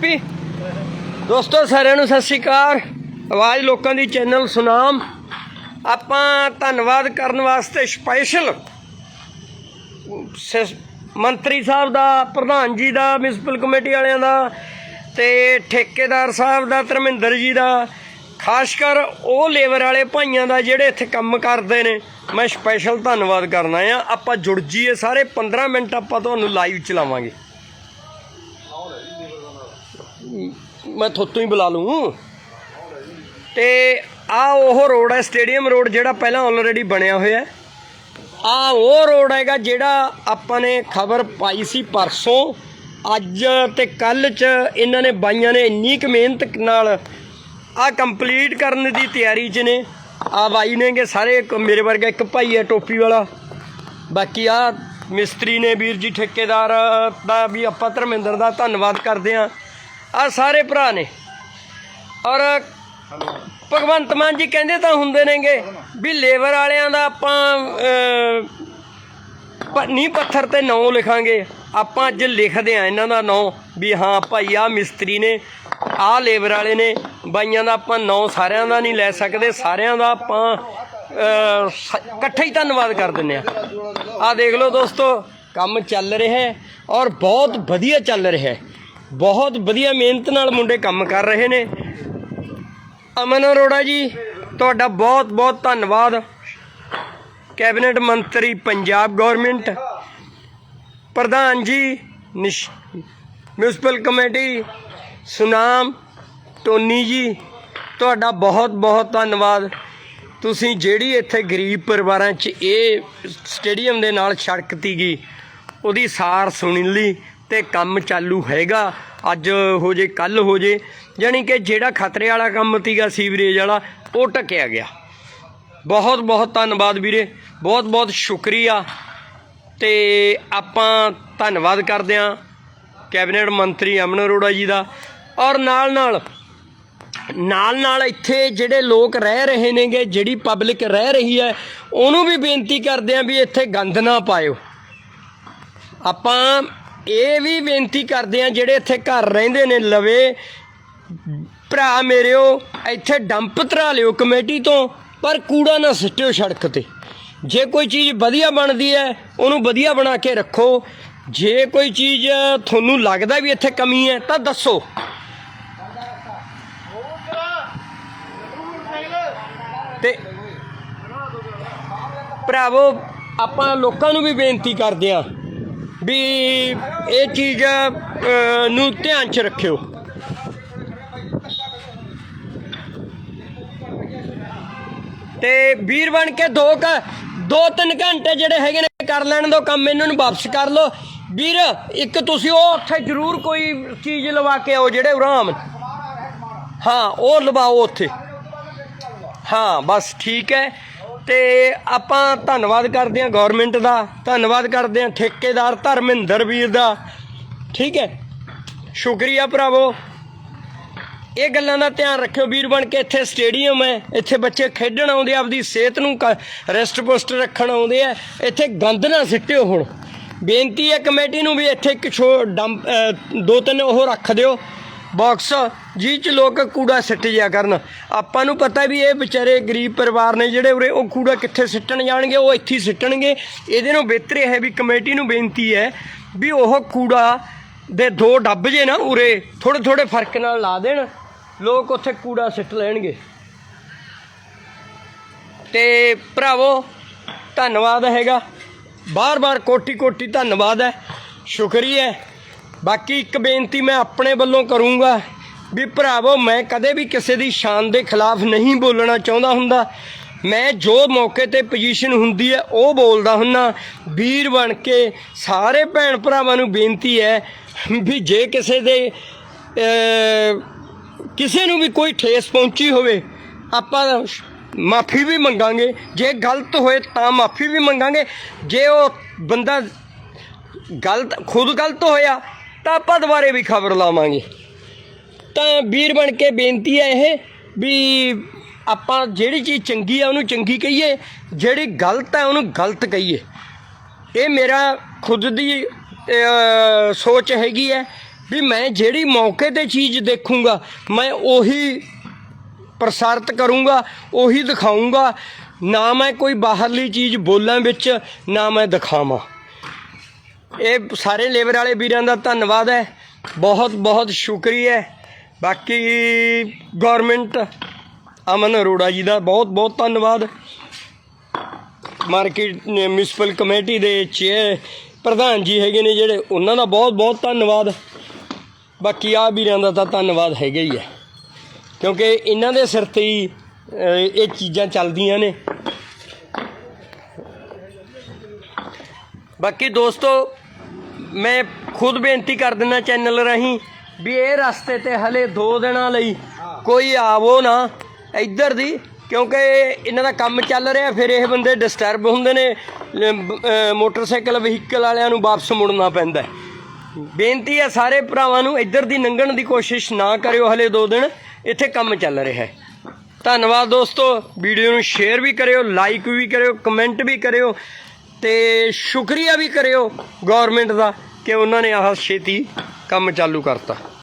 ਵੀ ਦੋਸਤੋ, ਸਾਰਿਆਂ ਨੂੰ ਸਤਿ ਸ਼੍ਰੀ ਅਕਾਲ। ਆਵਾਜ਼ ਲੋਕਾਂ ਦੀ ਚੈਨਲ ਸੁਨਾਮ। ਆਪਾਂ ਧੰਨਵਾਦ ਕਰਨ ਵਾਸਤੇ ਸਪੈਸ਼ਲ ਮੰਤਰੀ ਸਾਹਿਬ ਦਾ, ਪ੍ਰਧਾਨ ਜੀ ਦਾ ਮਿਊਨਿਸਪਲ ਕਮੇਟੀ ਵਾਲਿਆਂ ਦਾ ਤੇ ਠੇਕੇਦਾਰ ਸਾਹਿਬ ਦਾ, ਧਰਮਿੰਦਰ ਜੀ ਦਾ। ਖਾਸ ਕਰ ਉਹ ਲੇਬਰ ਵਾਲੇ ਭਾਈਆਂ ਦਾ ਜਿਹੜੇ ਇੱਥੇ ਕੰਮ ਕਰਦੇ ਨੇ। ਮੈਂ ਸਪੈਸ਼ਲ ਧੰਨਵਾਦ ਕਰਨਾ ਆ। ਆਪਾਂ ਜੁੜ ਜੀਏ ਸਾਰੇ। 15 ਮਿੰਟ ਆਪਾਂ ਤੁਹਾਨੂੰ ਲਾਈਵ ਚਲਾਵਾਂਗੇ। ਮੈਂ ਥੋਤੋਂ ਹੀ ਬੁਲਾ ਲੂੰ ਤੇ ਆ ਉਹ ਰੋਡ ਹੈ, ਸਟੇਡੀਅਮ ਰੋਡ ਜਿਹੜਾ ਪਹਿਲਾਂ ਆਲਰੇਡੀ ਬਣਿਆ ਹੋਇਆ ਹੈ। ਆ ਉਹ ਰੋਡ ਹੈਗਾ ਜਿਹੜਾ ਆਪਾਂ ਨੇ ਖਬਰ ਪਾਈ ਸੀ ਪਰਸੋਂ। ਅੱਜ ਤੇ ਕੱਲ ਚ ਇਹਨਾਂ ਨੇ ਬਾਈਆਂ ਨੇ ਇੰਨੀ ਕੁ ਮਿਹਨਤ ਨਾਲ ਆ ਕੰਪਲੀਟ ਕਰਨ ਦੀ ਤਿਆਰੀ 'ਚ ਨੇ। ਆ ਬਾਈ ਨੇਗੇ ਸਾਰੇ ਮੇਰੇ ਵਰਗਾ ਇੱਕ ਭਾਈ ਹੈ ਟੋਪੀ ਵਾਲਾ। ਬਾਕੀ ਆ ਮਿਸਤਰੀ ਨੇ ਵੀਰ ਜੀ ਠੇਕੇਦਾਰ ਦਾ ਵੀ ਆਪਾਂ ਧਰਮਿੰਦਰ ਦਾ ਧੰਨਵਾਦ ਕਰਦੇ ਆ ਆ ਸਾਰੇ ਭਰਾ ਨੇ। ਔਰ ਭਗਵੰਤ ਮਾਨ ਜੀ ਕਹਿੰਦੇ ਤਾਂ ਹੁੰਦੇ ਨੇਗੇ ਵੀ ਲੇਬਰ ਵਾਲਿਆਂ ਦਾ ਆਪਾਂ ਅਹ, ਨੀਂਹ ਪੱਥਰ ਤੇ ਨਾਂ ਲਿਖਾਂਗੇ। ਆਪਾਂ ਅੱਜ ਲਿਖਦੇ ਆ ਇਹਨਾਂ ਦਾ ਨਾਂ ਵੀ ਹਾਂ ਭਾਈ ਆ ਮਿਸਤਰੀ ਨੇ ਆ ਲੇਬਰ ਵਾਲੇ ਨੇ ਬਾਈਆਂ ਦਾ ਆਪਾਂ ਨਾਂ ਸਾਰਿਆਂ ਦਾ ਨਹੀਂ ਲੈ ਸਕਦੇ ਸਾਰਿਆਂ ਦਾ ਆਪਾਂ ਇਕੱਠੇ ਹੀ ਧੰਨਵਾਦ ਕਰ ਦਿੰਦੇ ਆ। ਆ ਦੇਖ ਲਓ ਦੋਸਤੋ ਕੰਮ ਚੱਲ ਰਿਹਾ ਹੈ ਔਰ ਬਹੁਤ ਵਧੀਆ ਚੱਲ ਰਿਹਾ ਹੈ। ਬਹੁਤ ਵਧੀਆ ਮਿਹਨਤ ਨਾਲ ਮੁੰਡੇ ਕੰਮ ਕਰ ਰਹੇ ਨੇ। ਅਮਨ ਅਰੋੜਾ ਜੀ, ਤੁਹਾਡਾ ਬਹੁਤ ਬਹੁਤ ਧੰਨਵਾਦ। ਕੈਬਨਿਟ ਮੰਤਰੀ, ਪੰਜਾਬ ਗਵਰਨਮੈਂਟ। ਪ੍ਰਧਾਨ ਜੀ, ਨਿਸ਼ ਮਿਊਨਿਸਪਲ ਕਮੇਟੀ, ਸੁਨਾਮ, ਟੋਨੀ ਜੀ, ਤੁਹਾਡਾ ਬਹੁਤ ਬਹੁਤ ਧੰਨਵਾਦ। ਤੁਸੀਂ ਜਿਹੜੀ ਇੱਥੇ ਗਰੀਬ ਪਰਿਵਾਰਾਂ 'ਚ ਇਹ ਸਟੇਡੀਅਮ ਦੇ ਨਾਲ ਸੜਕ ਤੀ ਗਈ, ਉਹਦੀ ਸਾਰ ਸੁਣੀ ਲਈ ਤੇ ਕੰਮ ਚਾਲੂ ਹੈਗਾ। ਅੱਜ ਹੋ ਜੇ ਕੱਲ ਹੋ ਜੇ, ਜਾਣੀ ਕਿ ਜਿਹੜਾ ਖਤਰੇ ਵਾਲਾ ਕੰਮ ਤੀਗਾ ਸੀਵਰੇਜ ਵਾਲਾ, ਉਹ ਟਕਿਆ ਗਿਆ। ਬਹੁਤ ਬਹੁਤ ਧੰਨਵਾਦ ਵੀਰੇ। ਬਹੁਤ ਬਹੁਤ ਸ਼ੁਕਰੀਆ। ਤੇ ਆਪਾਂ ਧੰਨਵਾਦ ਕਰਦੇ ਹਾਂ ਕੈਬਨਿਟ ਮੰਤਰੀ ਅਮਨ ਅਰੋੜਾ ਜੀ ਦਾ। ਔਰ ਨਾਲ ਨਾਲ ਨਾਲ ਨਾਲ ਇੱਥੇ ਜਿਹੜੇ ਲੋਕ ਰਹਿ ਰਹੇ ਨੇਗੇ, ਜਿਹੜੀ ਪਬਲਿਕ ਰਹਿ ਰਹੀ ਹੈ, ਉਹਨੂੰ ਵੀ ਬੇਨਤੀ ਕਰਦੇ ਆਂ ਵੀ ਇੱਥੇ ਗੰਦ ਨਾ ਪਾਇਓ। ਆਪਾਂ ਇਹ ਵੀ ਬੇਨਤੀ ਕਰਦੇ ਆਂ ਜਿਹੜੇ ਇੱਥੇ ਘਰ ਰਹਿੰਦੇ ਨੇ, ਲਵੇ। ਭਰਾ ਮੇਰਿਓ, ਇੱਥੇ ਡੰਪ ਧਰਾ ਲਿਓ ਕਮੇਟੀ ਤੋਂ, ਪਰ ਕੂੜਾ ਨਾ ਸਿੱਟਿਓ ਸੜਕ ਤੇ। ਜੇ ਕੋਈ ਚੀਜ਼ ਵਧੀਆ ਬਣਦੀ ਹੈ, ਉਹਨੂੰ ਵਧੀਆ ਬਣਾ ਕੇ ਰੱਖੋ। ਜੇ ਕੋਈ ਚੀਜ਼ ਤੁਹਾਨੂੰ ਲੱਗਦਾ ਵੀ ਇੱਥੇ ਕਮੀ ਹੈ, ਤਾਂ ਦੱਸੋ। ਤੇ ਭਰਾਵੋ, ਆਪਾਂ ਲੋਕਾਂ ਨੂੰ ਵੀ ਬੇਨਤੀ ਕਰਦੇ ਆ ਵੀ ਇਹ ਚੀਜ਼ ਨੂੰ ਧਿਆਨ ਚ ਰੱਖਿਓ। ਤੇ ਵੀਰ ਬਣ ਕੇ ਦੋ ਕ, ਦੋ ਤਿੰਨ ਘੰਟੇ ਜਿਹੜੇ ਹੈਗੇ ਨੇ, ਕਰ ਲੈਣ ਦੋ ਕੰਮ, ਇਹਨਾਂ ਨੂੰ ਵਾਪਸ ਕਰ ਲਓ। ਵੀਰ, ਇੱਕ ਤੁਸੀਂ ਉਹ ਉੱਥੇ ਜ਼ਰੂਰ ਕੋਈ ਚੀਜ਼ ਲਵਾ ਕੇ ਆਓ ਜਿਹੜੇ ਉਰਾਮ। ਹਾਂ, ਉਹ ਲਵਾਓ ਉੱਥੇ। ਹਾਂ, ਬਸ ਠੀਕ ਹੈ। ਤੇ ਆਪਾਂ ਧੰਨਵਾਦ ਕਰਦੇ ਹਾਂ ਗਵਰਨਮੈਂਟ ਦਾ, ਧੰਨਵਾਦ ਕਰਦੇ ਹਾਂ ਠੇਕੇਦਾਰ ਧਰਮਿੰਦਰ ਵੀਰ ਦਾ। ਠੀਕ ਹੈ। ਸ਼ੁਕਰੀਆ ਭਰਾਵੋ। ਇਹ ਗੱਲਾਂ ਦਾ ਧਿਆਨ ਰੱਖਿਓ ਵੀਰ ਬਣ ਕੇ, ਇੱਥੇ ਸਟੇਡੀਅਮ ਹੈ। ਇੱਥੇ ਬੱਚੇ ਖੇਡਣ ਆਉਂਦੇ ਆਪਦੀ ਸਿਹਤ ਨੂੰ ਰੈਸਟ ਪੋਸਟ ਰੱਖਣ ਆਉਂਦੇ ਆ। ਇੱਥੇ ਗੰਦ ਨਾ ਸਿੱਟਿਓ ਹੁਣ। ਬੇਨਤੀ ਹੈ ਕਮੇਟੀ ਨੂੰ ਵੀ ਇੱਥੇ ਇੱਕ ਛੋ, ਡੰਪ ਦੋ ਤਿੰਨ ਉਹ ਰੱਖ ਦਿਓ। ਬਾਕਸ, ਜਿਹ ਚ ਲੋਕ ਕੂੜਾ ਸਿੱਟ ਜਿਆ ਕਰਨ। ਆਪਾਂ ਨੂੰ ਪਤਾ ਵੀ ਇਹ ਵਿਚਾਰੇ ਗਰੀਬ ਪਰਿਵਾਰ ਨੇ ਜਿਹੜੇ ਉਰੇ, ਉਹ ਕੂੜਾ ਕਿੱਥੇ ਸਿੱਟਣ ਜਾਣਗੇ, ਉਹ ਇੱਥੇ ਸਿੱਟਣਗੇ। ਇਹਦੇ ਨੂੰ ਬਿਹਤਰ ਇਹ ਹੈ ਵੀ ਕਮੇਟੀ ਨੂੰ ਬੇਨਤੀ ਹੈ ਵੀ ਉਹ ਕੂੜਾ ਦੇ ਦੋ ਡੱਬ ਜੇ ਨਾ ਉਰੇ ਥੋੜੇ ਥੋੜੇ ਫ਼ਰਕ ਨਾਲ ਲਾ ਦੇਣ, ਲੋਕ ਉੱਥੇ ਕੂੜਾ ਸਿੱਟ ਲੈਣਗੇ। ਤੇ ਭਰਾਵੋ, ਧੰਨਵਾਦ ਹੈਗਾ। ਬਾਰ-ਬਾਰ, ਕੋਟੀ-ਕੋਟੀ ਧੰਨਵਾਦ ਹੈ। ਸ਼ੁਕਰੀਆ। ਬਾਕੀ ਇੱਕ ਬੇਨਤੀ ਮੈਂ ਆਪਣੇ ਵੱਲੋਂ ਕਰੂੰਗਾ ਵੀ ਭਰਾਵੋ, ਮੈਂ ਕਦੇ ਵੀ ਕਿਸੇ ਦੀ ਸ਼ਾਨ ਦੇ ਖਿਲਾਫ ਨਹੀਂ ਬੋਲਣਾ ਚਾਹੁੰਦਾ ਹੁੰਦਾ। ਮੈਂ ਜੋ ਮੌਕੇ ਤੇ ਪੋਜੀਸ਼ਨ ਹੁੰਦੀ ਹੈ, ਉਹ ਬੋਲਦਾ ਹੁੰਨਾ ਵੀਰ ਬਣ ਕੇ ਸਾਰੇ ਭੈਣ ਭਰਾਵਾਂ ਨੂੰ ਬੇਨਤੀ ਹੈ ਵੀ ਜੇ ਕਿਸੇ ਦੇ ਕਿਸੇ ਨੂੰ ਵੀ ਕੋਈ ਠੇਸ ਪਹੁੰਚੀ ਹੋਵੇ, ਆਪਾਂ ਮਾਫੀ ਵੀ ਮੰਗਾਂਗੇ। ਜੇ ਗਲਤ ਹੋਏ ਤਾਂ ਮਾਫੀ ਵੀ ਮੰਗਾਂਗੇ। ਜੇ ਉਹ ਬੰਦਾ ਗਲਤ, ਖੁਦ ਗਲਤ ਹੋਇਆ ਤਾਂ ਆਪਾਂ ਦੁਬਾਰੇ ਵੀ ਖਬਰ ਲਾਵਾਂਗੇ। ਤਾਂ ਵੀਰ ਬਣ ਕੇ ਬੇਨਤੀ ਹੈ ਇਹ ਵੀ ਆਪਾਂ ਜਿਹੜੀ ਚੀਜ਼ ਚੰਗੀ ਆ, ਉਹਨੂੰ ਚੰਗੀ ਕਹੀਏ, ਜਿਹੜੀ ਗਲਤ ਹੈ ਉਹਨੂੰ ਗਲਤ ਕਹੀਏ। ਇਹ ਮੇਰਾ ਖੁਦ ਦੀ ਸੋਚ ਹੈਗੀ ਹੈ ਵੀ ਮੈਂ ਜਿਹੜੀ ਮੌਕੇ ਤੇ ਚੀਜ਼ ਦੇਖੂੰਗਾ, ਮੈਂ ਉਹੀ ਪ੍ਰਸਾਰਿਤ ਕਰੂੰਗਾ, ਉਹੀ ਦਿਖਾਊਂਗਾ। ਨਾ ਮੈਂ ਕੋਈ ਬਾਹਰਲੀ ਚੀਜ਼ ਬੋਲਾਂ ਵਿੱਚ, ਨਾ ਮੈਂ ਦਿਖਾਵਾਂ। ਇਹ ਸਾਰੇ ਲੇਬਰ ਵਾਲੇ ਵੀਰਾਂ ਦਾ ਧੰਨਵਾਦ ਹੈ। ਬਹੁਤ ਬਹੁਤ ਸ਼ੁਕਰੀਆ। ਬਾਕੀ ਗਵਰਨਮੈਂਟ ਅਮਨ ਅਰੋੜਾ ਜੀ ਦਾ ਬਹੁਤ ਬਹੁਤ ਧੰਨਵਾਦ। ਮਾਰਕੀਟ ਮਿਊਨਿਸਪਲ ਕਮੇਟੀ ਦੇ ਚੇਅਰ ਪ੍ਰਧਾਨ ਜੀ ਹੈਗੇ ਨੇ ਜਿਹੜੇ, ਉਹਨਾਂ ਦਾ ਬਹੁਤ ਬਹੁਤ ਧੰਨਵਾਦ। ਬਾਕੀ ਆ ਵੀਰਾਂ ਦਾ ਤਾਂ ਧੰਨਵਾਦ ਹੈਗਾ ਹੀ ਹੈ। ਕਿਉਂਕਿ ਇਹਨਾਂ ਦੇ ਸਿਰ ਤੇ ਹੀ ਇਹ ਚੀਜ਼ਾਂ ਚੱਲਦੀਆਂ ਨੇ। ਬਾਕੀ ਦੋਸਤੋ ਮੈਂ ਖੁਦ ਬੇਨਤੀ ਕਰ ਦਿੰਦਾ ਚੈਨਲ ਰਾਹੀਂ ਵੀ ਇਹ ਰਸਤੇ ਤੇ ਹਲੇ 2 ਦਿਨਾਂ ਲਈ ਕੋਈ ਆਵੋ ਨਾ ਇੱਧਰ ਦੀ ਕਿਉਂਕਿ ਇਹਨਾਂ ਦਾ ਕੰਮ ਚੱਲ ਰਿਹਾ ਫਿਰ ਇਹ ਬੰਦੇ ਡਿਸਟਰਬ ਹੁੰਦੇ ਨੇ ਮੋਟਰਸਾਈਕਲ ਵਹੀਕਲ ਵਾਲਿਆਂ ਨੂੰ ਵਾਪਸ ਮੁੜਨਾ ਪੈਂਦਾ। ਬੇਨਤੀ ਹੈ ਸਾਰੇ ਭਰਾਵਾਂ ਨੂੰ ਇੱਧਰ ਦੀ ਲੰਘਣ ਦੀ ਕੋਸ਼ਿਸ਼ ਨਾ ਕਰਿਓ ਹਲੇ 2 ਦਿਨ ਇੱਥੇ ਕੰਮ ਚੱਲ ਰਿਹਾ ਹੈ। ਧੰਨਵਾਦ ਦੋਸਤੋ ਵੀਡੀਓ ਨੂੰ ਸ਼ੇਅਰ ਵੀ ਕਰਿਓ ਲਾਈਕ ਵੀ ਕਰਿਓ ਕਮੈਂਟ ਵੀ ਕਰਿਓ। ਤੇ ਸ਼ੁਕਰੀਆ ਵੀ ਕਰਿਓ ਗਵਰਨਮੈਂਟ ਦਾ ਕਿ ਉਹਨਾਂ ਨੇ ਆਹ ਛੇਤੀ ਕੰਮ ਚਾਲੂ ਕਰਤਾ।